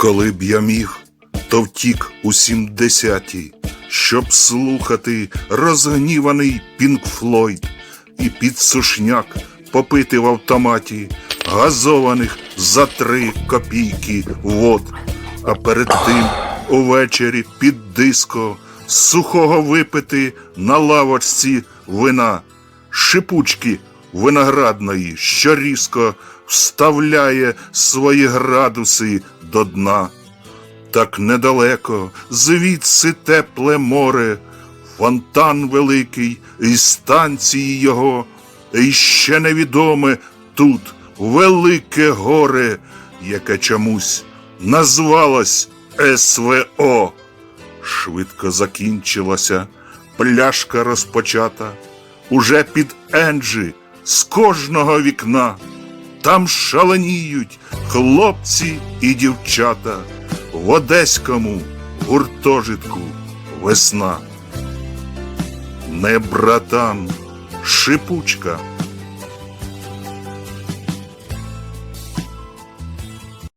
Коли б я міг, то втік у сімдесяті, щоб слухати розгніваний Пінк Флойд і під сушняк попити в автоматі газованих за три копійки вод, а перед тим увечері під диско сухого випити на лавочці вина, шипучки виноградної, що різко вставляє свої градуси до дна. Так недалеко, звідси тепле море, фонтан великий із станції його, і ще невідоме тут велике горе, яке чомусь назвалось СВО. Швидко закінчилася, пляшка розпочата, уже під Енджі з кожного вікна. Там шаленіють хлопці і дівчата в одеському гуртожитку весна. Не братан, шипучка